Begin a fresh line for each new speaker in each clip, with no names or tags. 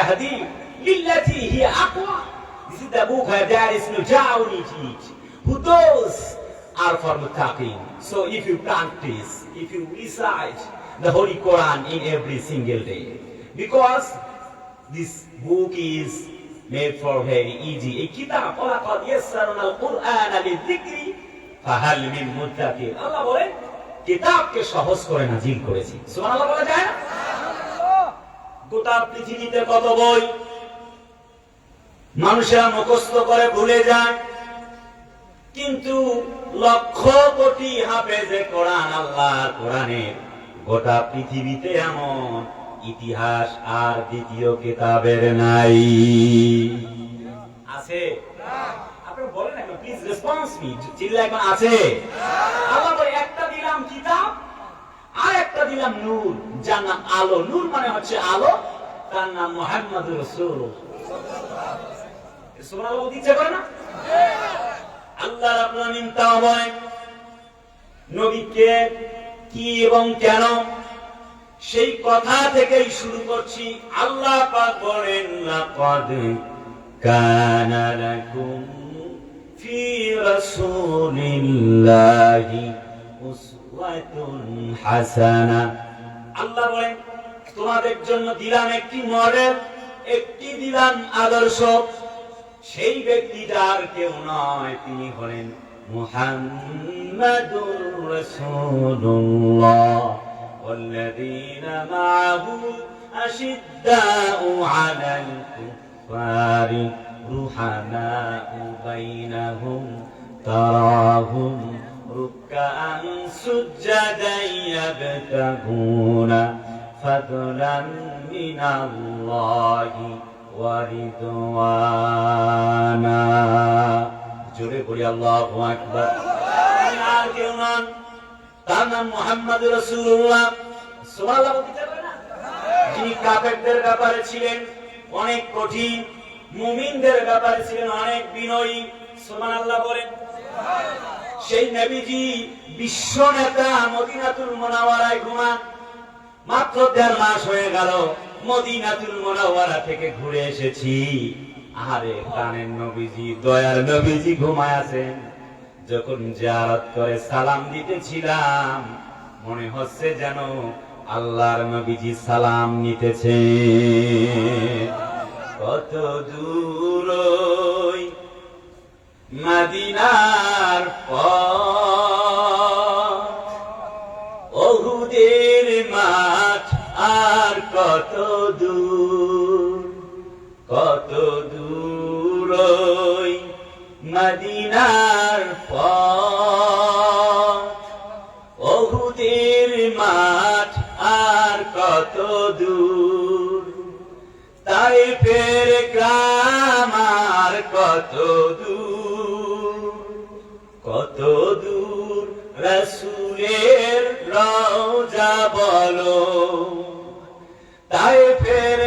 يهدي للتي هي أقوى This is the book where there is no doubt in it. Who those are for muttaqin. So if you practice, if you recite the Holy Quran in every single day, because this book is made for very easy. এই কিতাব ওয়ালাকাদ ইয়াসসারনাল কুরআনা লিযিকরি ফাহাল মিন মুত্তাকিন আল্লাহ বলেন কিতাবকে সহজ করে নাজিল করেছি সুবহানাল্লাহ বলা যায় না গোটা পৃথিবীতে কত বই মানুষেরা মুখস্থ করে ভুলে যায়। কিন্তু লক্ষ কোটি হাফেজে কোরআন আল্লাহ কোরআনের গোটা পৃথিবীতে এমন ইতিহাস আর দ্বিতীয় কিতাবের নাই। আছে? আপনি বলেন এখন প্লিজ রেসপন্স মি চিল্লা এখন আছে আল্লাহ বলে একটা দিলাম কিতাব আর একটা দিলাম নূর যার নাম আলো। নূর মানে হচ্ছে আলো, তার নাম মোহাম্মদ রসুল আল্লাহ নবীকে কি এবং কেন? সেই কথা থেকেই শুরু করছি। আল্লাহ কানা লাকুম হাসানা আল্লাহ বলেন তোমাদের জন্য দিলাম একটি মডেল একটি দিলাম আদর্শ সেই ব্যক্তিটা আর কেউ নয় তিনি হলেন মুহাম্মাদুর রাসূলুল্লাহ والذين معه أشداء على الكفار رحماء بينهم تراهم ركعا سجدا يبتغون فضلا من الله ورضوانا জোরে বলি আল্লাহ আকবার আর কেউ নন তার নাম মোহাম্মদ রসুল্লাহ সুবহানাল্লাহ বলতে পারে না যিনি কাফেরদের ব্যাপারে ছিলেন অনেক কঠিন মুমিনদের ব্যাপারে ছিলেন অনেক বিনয়ী সুবহানাল্লাহ বলেন সেই নবীজি বিশ্ব নেতা মদিনাতুল মোনাওয়ারায় ঘুমান। মাত্র দেড় মাস হয়ে গেল মদিনাতুল মোনাওয়ারা থেকে ঘুরে এসেছি। আরে প্রাণের নবীজি, দয়ার নবীজি ঘুমায় আছেন। যখন জিয়ারত করে সালাম দিতেছিলাম, মনে হচ্ছে যেন আল্লাহর নবীজি সালাম নিতেছে। কত দূর মদিনার পথ। অহুদের মাঠ আর কত দূর কত দূর মদিনার পথ। অহুদের মাঠ আর কত দূর, তাই ফের গ্রাম আর কত দূর। কত দূর রসুলের রওজা বলো। তাই ফের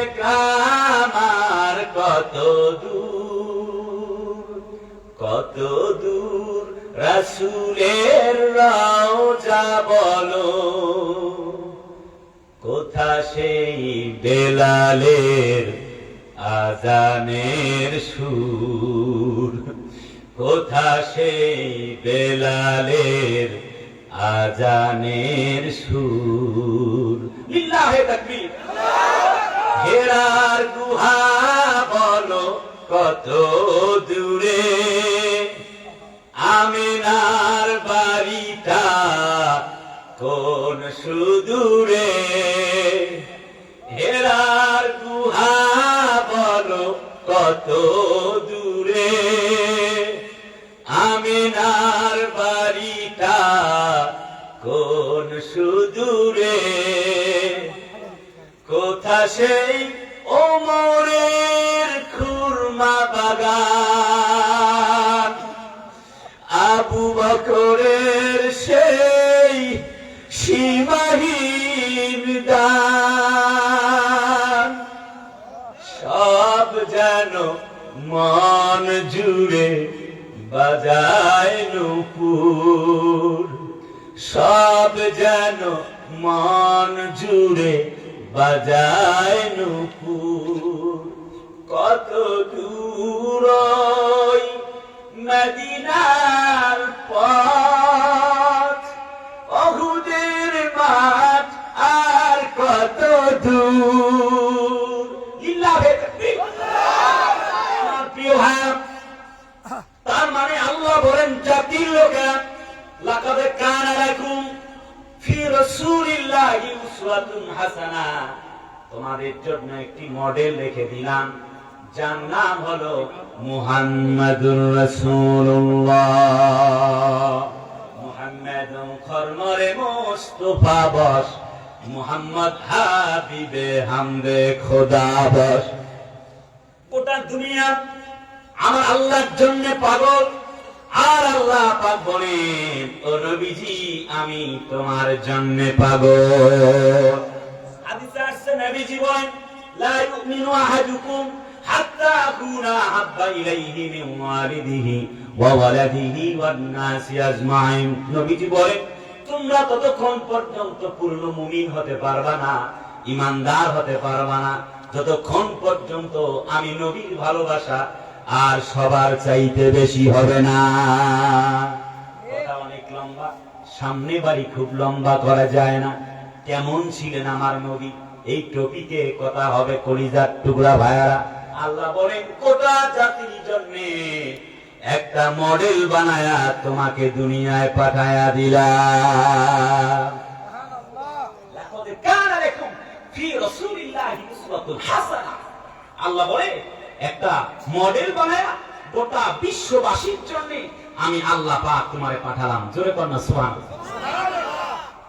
আর কত দূর কত দূর রসুলের রওজা বলো। কোথা সেই বেলালের আজানের সুর? কোথা সেই বেলালের আজানের সুর? লিল্লাহে তাকবীর। হেরার গুহা বলো কত দূরে? আমিনার বাড়িটা কোন সুদূরে? হেরার গুহা বলো কত আমিনার বাড়িটা কোন সুদূরে? কোথা সেই ওমরের খুরমা বাগান? আবু বকরের সেই সীমাহীন দান। সব যেন মন জুড়ে বাজায় নুপুর। সব যেন মন জুড়ে বাজায় নুপুর। কত দূর মদিনার পথ, অহুদের মাঠ আর কত দূর লিল্লাহে তাকবীর। আমার প্রিয় ভাই তার মানে আল্লাহ বলেন জাতির লোকেরা লাকাদে কানা লাকুম ফি রাসূলিল্লাহি উসওয়াতুন হাসানা। তোমাদের জন্য একটি মডেল রেখে দিলাম, যার নাম হলো মুহাম্মাদুর রাসূলুল্লাহ। মুহাম্মদ খরমরে মোস্তফা বস, মুহাম্মদ হাবিবে হামদে খোদা বস। গোটা দুনিয়া আমার আল্লাহর জন্য পাগল আর আল্লাহ পাক বলেন, ও আমি তোমার জন্য হাদিসে আসছে, নবীজি বলেন, লা ইউমিনু আহাদুকুম নবীজি বলেন, তোমরা ততক্ষণ পর্যন্ত পূর্ণ মুমিন হতে পারবা না, ইমানদার হতে পারবা না। যতক্ষণ পর্যন্ত আমি নবীর ভালোবাসা আর সবার চাইতে বেশি হবে না। কথা অনেক লম্বা। সামনে বাড়ি খুব লম্বা করা যায় না। কেমন ছিলেন আমার নবী? এই টপিকে কথা হবে কলিজার টুকরা ভাইয়ারা। আল্লাহ বলেন কোটা জাতির জন্য একটা মডেল বানায়া তোমাকে দুনিয়ায় পাঠায়া দিলা। আল্লাহ বলে একটা মডেল বানায়া গোটা বিশ্ববাসীর জন্য আমি আল্লাহ পাক তোমারে পাঠালাম। জোরে কর না, সুবহানাল্লাহ।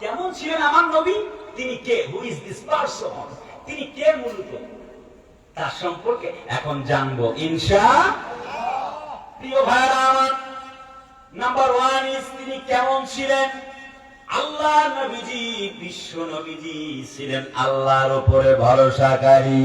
কেমন ছিলেন আমার নবী? তিনি কে? হু ইজ দিস পারসন তিনি কে মূলত? তার সম্পর্কে এখন জানব। ইনশা প্রিয় ভাইরা আমার নাম্বার ওয়ান ইজ তিনি কেমন ছিলেন? আল্লাহ নবীজি, বিশ্ব নবীজি ছিলেন আল্লাহর উপরে ভরসাকারী।